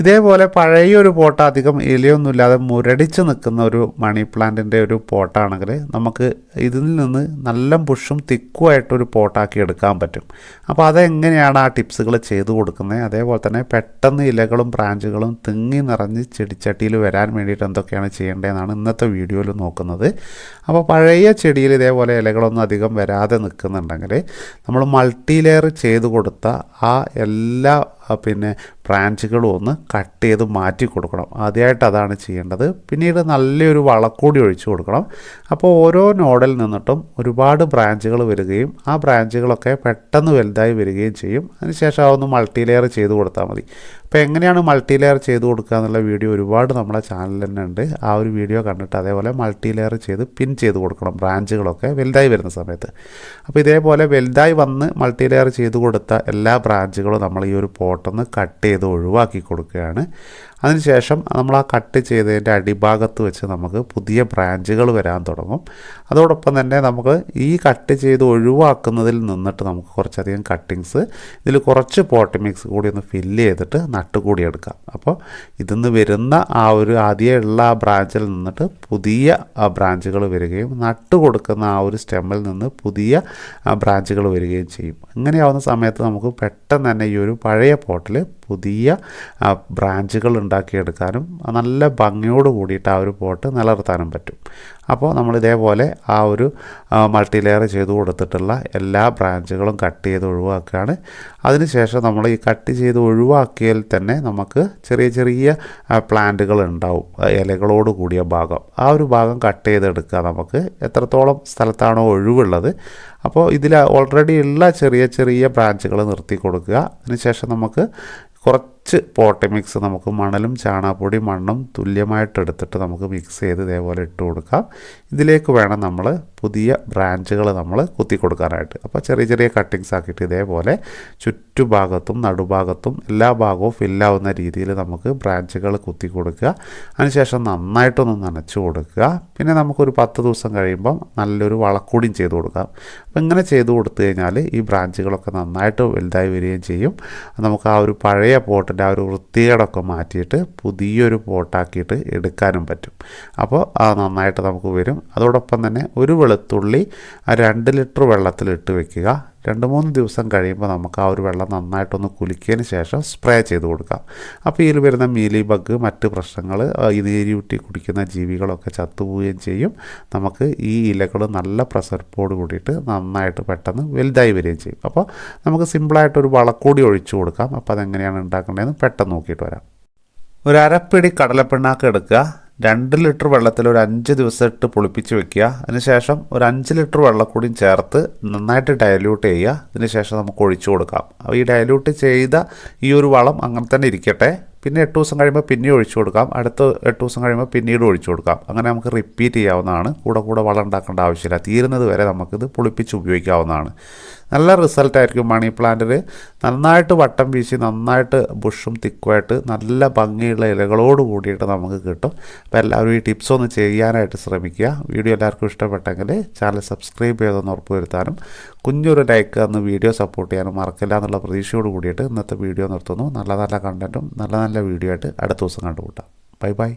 ഇതേപോലെ പഴയ ഒരു പോട്ട അധികം ഇലയൊന്നുമില്ലാതെ മുരടിച്ച് നിൽക്കുന്ന ഒരു മണി പ്ലാന്റിന്റെ ഒരു പോട്ടാണെങ്കിൽ നമുക്ക് ഇതിൽ നിന്ന് നല്ല പുഷും തിക്കുമായിട്ടൊരു പോട്ടാക്കി എടുക്കാൻ പറ്റും. അപ്പോൾ അതെങ്ങനെയാണ് ആ ടിപ്സുകൾ ചെയ്തു കൊടുക്കുന്നത് അതേപോലെ തന്നെ പെട്ടെന്ന് ഇലകളും ബ്രാഞ്ചുകളും തിങ്ങി നിറഞ്ഞ് ചെടിച്ചട്ടിയിൽ വരാൻ വേണ്ടിയിട്ട് എന്തൊക്കെയാണ് ചെയ്യേണ്ടതെന്നാണ് ഇന്നത്തെ വീഡിയോയിൽ നോക്കുന്നത്. അപ്പോൾ പഴയ ചെടിയിൽ ഇതേപോലെ ഇലകളൊന്നും അധികം വരാതെ നിൽക്കുന്നുണ്ടെങ്കിൽ നമ്മൾ മൾട്ടി ലെയർ ചെയ്ത് കൊടുത്ത ആ എല്ലാ പിന്നെ ബ്രാഞ്ചുകളും ഒന്ന് കട്ട് ചെയ്ത് മാറ്റി കൊടുക്കണം. ആദ്യമായിട്ട് അതാണ് ചെയ്യേണ്ടത്. പിന്നീട് നല്ലൊരു വളക്കൂടി ഒഴിച്ചു കൊടുക്കണം. അപ്പോൾ ഓരോ നോഡിൽ നിന്നിട്ടും ഒരുപാട് ബ്രാഞ്ചുകൾ വരികയും ആ ബ്രാഞ്ചുകളൊക്കെ പെട്ടെന്ന് വലുതായി വരികയും ചെയ്യും. അതിനുശേഷം അതൊന്ന് മൾട്ടി ലെയർ ചെയ്ത് കൊടുത്താൽ മതി. അപ്പോൾ എങ്ങനെയാണ് മൾട്ടി ലെയർ ചെയ്ത് കൊടുക്കുക എന്നുള്ള വീഡിയോ ഒരുപാട് നമ്മുടെ ചാനലിൽ തന്നെ ഉണ്ട്. ആ ഒരു വീഡിയോ കണ്ടിട്ട് അതേപോലെ മൾട്ടി ലെയർ ചെയ്ത് പിൻ ചെയ്ത് കൊടുക്കണം ബ്രാഞ്ചുകളൊക്കെ വലുതായി വരുന്ന സമയത്ത്. അപ്പോൾ ഇതേപോലെ വലുതായി വന്ന് മൾട്ടി ലെയർ ചെയ്ത് കൊടുത്ത എല്ലാ ബ്രാഞ്ചുകളും നമ്മൾ ഈ ഒരു പോട്ടൊന്ന് കട്ട് ചെയ്ത് ഒഴിവാക്കി കൊടുക്കുകയാണ്. അതിനുശേഷം നമ്മൾ ആ കട്ട് ചെയ്തതിന്റെ അടിഭാഗത്ത് വെച്ച് നമുക്ക് പുതിയ ബ്രാഞ്ചുകൾ വരാൻ തുടങ്ങും. അതോടൊപ്പം തന്നെ നമുക്ക് ഈ കട്ട് ചെയ്ത് ഒഴിവാക്കുന്നതിൽ നിന്നിട്ട് നമുക്ക് കുറച്ചധികം കട്ടിങ്സ് ഇതിൽ കുറച്ച് പോട്ടമിക്സ് കൂടി ഒന്ന് ഫില്ല് ചെയ്തിട്ട് നട്ട് കൂടി എടുക്കാം. അപ്പോൾ ഇതിന്ന് വരുന്ന ആ ഒരു ആദ്യം ഉള്ള ആ ബ്രാഞ്ചിൽ നിന്നിട്ട് പുതിയ ബ്രാഞ്ചുകൾ വരികയും നട്ട് കൊടുക്കുന്ന ആ ഒരു സ്റ്റെമ്മിൽ നിന്ന് പുതിയ ബ്രാഞ്ചുകൾ വരികയും ചെയ്യും. ഇങ്ങനെയാവുന്ന സമയത്ത് നമുക്ക് പെട്ടെന്ന് തന്നെ ഈ ഒരു പഴയ പോട്ടിൽ പുതിയ ബ്രാഞ്ചുകൾ ഉണ്ടാക്കിയെടുക്കാനും നല്ല ഭംഗിയോട് കൂടിയിട്ട് ആ ഒരു പോട്ട് നിലനിർത്താനും പറ്റും. അപ്പോൾ നമ്മൾ ഇതേപോലെ ആ ഒരു മൾട്ടി ലെയർ ചെയ്ത് കൊടുത്തിട്ടുള്ള എല്ലാ ബ്രാഞ്ചുകളും കട്ട് ചെയ്ത് ഒഴിവാക്കുകയാണ്. അതിനുശേഷം നമ്മൾ ഈ കട്ട് ചെയ്ത് ഒഴിവാക്കിയാൽ തന്നെ നമുക്ക് ചെറിയ ചെറിയ പ്ലാന്റുകൾ ഉണ്ടാവും. ഇലകളോട് കൂടിയ ഭാഗം. ആ ഒരു ഭാഗം കട്ട് ചെയ്തെടുക്കുക നമുക്ക് എത്രത്തോളം സ്ഥലത്താണോ ഒഴിവുള്ളത്. അപ്പോൾ ഇതിൽ ഓൾറെഡി ഉള്ള ചെറിയ ചെറിയ ബ്രാഞ്ചുകൾ നിർത്തി കൊടുക്കുക. അതിനുശേഷം നമുക്ക് കുറച്ച് പോട്ടി മിക്സ് നമുക്ക് മണലും ചാണകപ്പൊടി മണ്ണും തുല്യമായിട്ട് എടുത്തിട്ട് നമുക്ക് മിക്സ് ചെയ്ത് ഇതേപോലെ ഇട്ട് കൊടുക്കാം. ഇതിലേക്ക് വേണം നമ്മൾ പുതിയ ബ്രാഞ്ചുകൾ നമ്മൾ കുത്തി കൊടുക്കാനായിട്ട് അപ്പോൾ ചെറിയ ചെറിയ കട്ടിങ്സ് ആക്കിയിട്ട് ഇതേപോലെ ചുറ്റുഭാഗത്തും നടുഭാഗത്തും എല്ലാ ഭാഗവും ഫില്ലാവുന്ന രീതിയിൽ നമുക്ക് ബ്രാഞ്ചുകൾ കുത്തി കൊടുക്കുക അതിനുശേഷം നന്നായിട്ടൊന്ന് നനച്ചു കൊടുക്കുക. പിന്നെ നമുക്കൊരു പത്ത് ദിവസം കഴിയുമ്പം നല്ലൊരു വളക്കൂടിയും ചെയ്തു കൊടുക്കാം. അപ്പോൾ ഇങ്ങനെ ചെയ്തു കൊടുത്തു കഴിഞ്ഞാൽ ഈ ബ്രാഞ്ചുകളൊക്കെ നന്നായിട്ട് വലുതായി വരികയും ചെയ്യും. നമുക്ക് ആ ഒരു പഴയ പോട്ടിന്റെ ആ ഒരു വൃത്തികേടൊക്കെ മാറ്റിയിട്ട് പുതിയൊരു പോട്ടാക്കിയിട്ട് എടുക്കാനും പറ്റും. അപ്പോൾ നന്നായിട്ട് നമുക്ക് വരും. അതോടൊപ്പം തന്നെ ഒരു വെളുത്തുള്ളി ആ രണ്ട് ലിറ്റർ വെള്ളത്തിലിട്ട് വെക്കുക. രണ്ട് മൂന്ന് ദിവസം കഴിയുമ്പോൾ നമുക്ക് ആ ഒരു വെള്ളം നന്നായിട്ടൊന്ന് കുലുക്കിയതിന് ശേഷം സ്പ്രേ ചെയ്ത് കൊടുക്കാം അപ്പോൾ ഇതിൽ വരുന്ന മീലി ബഗ് മറ്റ് പ്രശ്നങ്ങൾ ഈ നീരിയൂട്ടി കുടിക്കുന്ന ജീവികളൊക്കെ ചത്തുപോവുകയും ചെയ്യും. നമുക്ക് ഈ ഇലകൾ നല്ല പ്രസർപ്പോട് കൂടിയിട്ട് നന്നായിട്ട് പെട്ടെന്ന് വലുതായി വരികയും ചെയ്യും. അപ്പോൾ നമുക്ക് സിമ്പിളായിട്ടൊരു വളക്കൂടി ഒഴിച്ചു കൊടുക്കാം. അപ്പോൾ അതെങ്ങനെയാണ് ഉണ്ടാക്കേണ്ടതെന്ന് പെട്ടെന്ന് നോക്കിയിട്ട് വരാം. ഒരു അരപ്പിടി കടലപ്പിണ്ണാക്ക് എടുക്കുക. രണ്ട് ലിറ്റർ വെള്ളത്തിൽ ഒരു അഞ്ച് ദിവസം ഇട്ട് പൊളിപ്പിച്ച് വെക്കുക. അതിനുശേഷം ഒരു അഞ്ച് ലിറ്റർ വെള്ളം ചേർത്ത് നന്നായിട്ട് ഡയല്യൂട്ട് ചെയ്യുക. അതിനുശേഷം നമുക്ക് ഒഴിച്ചു കൊടുക്കാം. അപ്പോൾ ഈ ഡയല്യൂട്ട് ചെയ്ത ഈ ഒരു വളം അങ്ങനെ തന്നെ ഇരിക്കട്ടെ. പിന്നെ എട്ട് ദിവസം കഴിയുമ്പോൾ പിന്നെയും ഒഴിച്ചു കൊടുക്കാം. അടുത്ത എട്ട് ദിവസം കഴിയുമ്പോൾ പിന്നീട് ഒഴിച്ചു കൊടുക്കാം. അങ്ങനെ നമുക്ക് റിപ്പീറ്റ് ചെയ്യാവുന്നതാണ്. കൂടെ കൂടെ വളം ഉണ്ടാക്കേണ്ട ആവശ്യമില്ല. തീരുന്നത് വരെ നമുക്കിത് പുളിപ്പിച്ച് ഉപയോഗിക്കാവുന്നതാണ്. നല്ല റിസൾട്ടായിരിക്കും മണി പ്ലാന്റിൽ നന്നായിട്ട് വട്ടം വീശി നന്നായിട്ട് ബുഷും തിക്കുമായിട്ട് നല്ല ഭംഗിയുള്ള ഇലകളോട് കൂടിയിട്ട് നമുക്ക് കിട്ടും. അപ്പോൾ എല്ലാവരും ഈ ടിപ്സ് ഒന്ന് ചെയ്യാനായിട്ട് ശ്രമിക്കുക. വീഡിയോ എല്ലാവർക്കും ഇഷ്ടപ്പെട്ടെങ്കിൽ ചാനൽ സബ്സ്ക്രൈബ് ചെയ്തെന്ന് ഉറപ്പ് വരുത്താനും കുഞ്ഞൊരു ലൈക്ക് അന്ന് വീഡിയോ സപ്പോർട്ട് ചെയ്യാനും മറക്കില്ല എന്നുള്ള പ്രതീക്ഷയോട് കൂടിയിട്ട് ഇന്നത്തെ വീഡിയോ നിർത്തുന്നു. നല്ല നല്ല കണ്ടന്റും നല്ല നല്ല വീഡിയോ ആയിട്ട് അടുത്ത ദിവസം കണ്ടുകൂട്ടാം ബൈ ബൈ